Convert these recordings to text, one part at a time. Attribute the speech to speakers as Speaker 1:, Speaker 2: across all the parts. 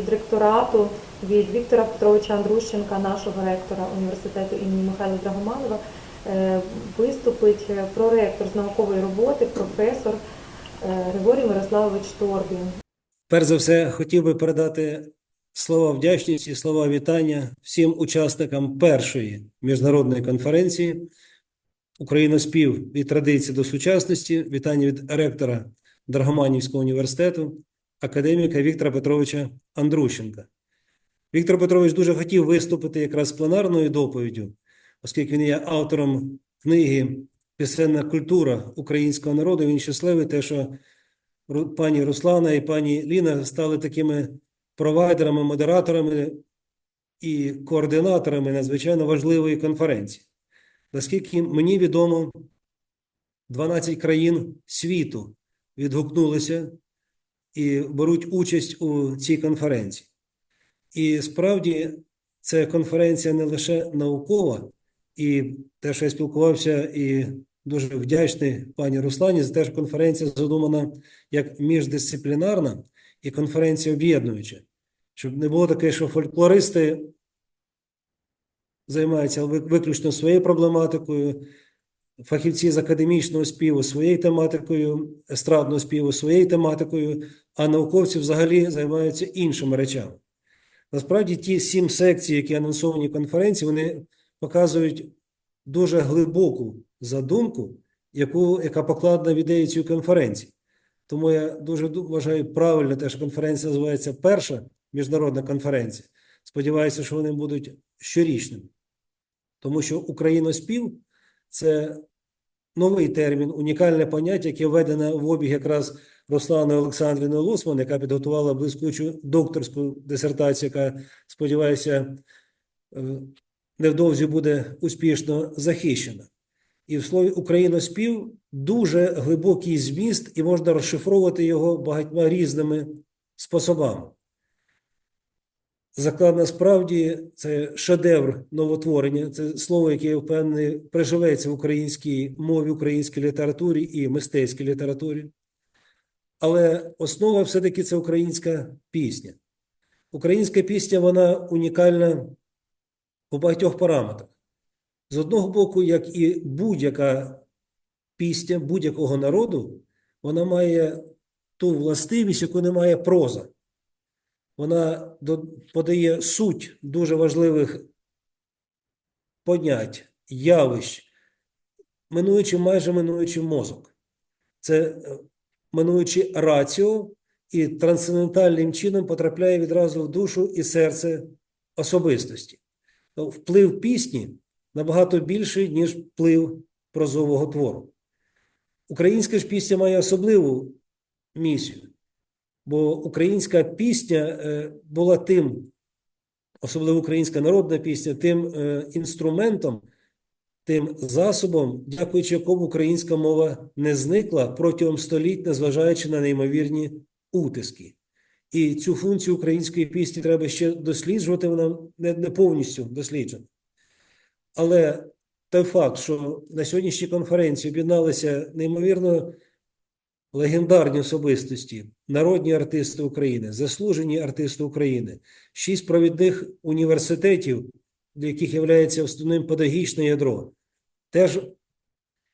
Speaker 1: від ректорату, від Віктора Петровича Андрущенка, нашого ректора університету імені Михайла Драгоманова, е, виступить е, проректор з наукової роботи, професор е, Григорій Мирославович Торбін.
Speaker 2: Перш за все, хотів би передати слова вдячності, слова вітання всім учасникам першої міжнародної конференції Україноспів від традиції до сучасності. Вітання від ректора Драгоманівського університету, академіка Віктора Петровича Андрущенка. Віктор Петрович дуже хотів виступити якраз з пленарною доповіддю, оскільки він є автором книги Пісенна культура українського народу. Він щасливий, те, що пані Руслана і пані Ліна стали такими провайдерами, модераторами і координаторами надзвичайно важливої конференції. Наскільки мені відомо, 12 країн світу відгукнулися і беруть участь у цій конференції. І справді це конференція не лише наукова, і те, що я спілкувався, і дуже вдячний пані Руслані за те, що конференція задумана як міждисциплінарна і конференція об'єднуюча, щоб не було таке, що фольклористи займаються виключно своєю проблематикою, фахівці з академічного співу своєю тематикою, естрадного співу своєю тематикою, а науковці взагалі займаються іншими речами. Насправді, ті сім секцій, які анонсовані конференції, вони показують дуже глибоку задумку, яку, яка покладена в ідеї цієї конференції. Тому я дуже вважаю правильно те, що конференція називається перша міжнародна конференція. Сподіваюся, що вони будуть щорічними. Тому що Україноспів це новий термін, унікальне поняття, яке введено в обіг якраз Русланою Олександрівною Лосман, яка підготувала блискучу докторську дисертацію, яка, сподіваюся, е, невдовзі буде успішно захищена. І в слові Україноспів дуже глибокий зміст, і можна розшифровувати його багатьма різними способами. Заклад насправді це шедевр новотворення, це слово, яке я впевнений приживеться в українській мові, українській літературі і мистецькій літературі. Але основа все-таки це українська пісня. Українська пісня вона унікальна у багатьох параметрах. З одного боку, як і будь-яка пісня будь-якого народу, вона має ту властивість, яку не має проза. Вона подає суть дуже важливих понять, явищ, минуючи майже минуючи мозок. Це е, минуючи раціо і трансцендентальним чином потрапляє відразу в душу і серце особистості. Вплив пісні набагато більший, ніж вплив прозового твору. Українська ж пісня має особливу місію, бо українська пісня е, була тим, особливо українська народна пісня, тим е, інструментом, тим засобом, дякуючи якому українська мова не зникла протягом століть, незважаючи на неймовірні утиски. І цю функцію української пісні треба ще досліджувати, вона не, повністю досліджена. Але той факт, що на сьогоднішній конференції об'єдналися неймовірно легендарні особистості, народні артисти України, заслужені артисти України, шість провідних університетів, для яких є основним педагогічне ядро. Теж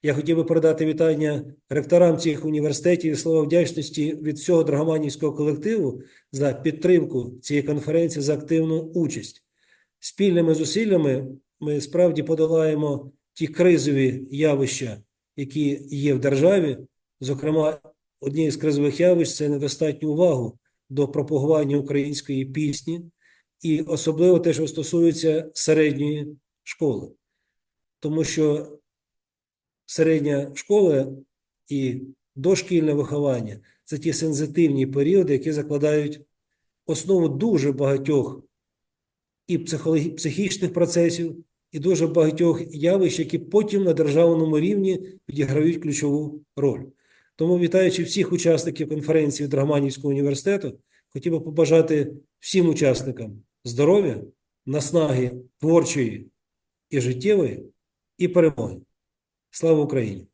Speaker 2: я хотів би передати вітання ректорам цих університетів і слова вдячності від всього Драгоманівського колективу за підтримку цієї конференції, за активну участь. Спільними зусиллями ми справді подолаємо ті кризові явища, які є в державі. Зокрема, однією з кризових явищ це недостатню увагу до пропагування української пісні, і особливо те, що стосується середньої школи. Тому що середня школа і дошкільне виховання це ті сензитивні періоди, які закладають основу дуже багатьох і психічних процесів, і дуже багатьох явищ, які потім на державному рівні відіграють ключову роль. Тому, вітаючи всіх учасників конференції Драгоманівського університету, хотів би побажати всім учасникам здоров'я, наснаги творчої і життєвої, і перемоги. Слава Україні!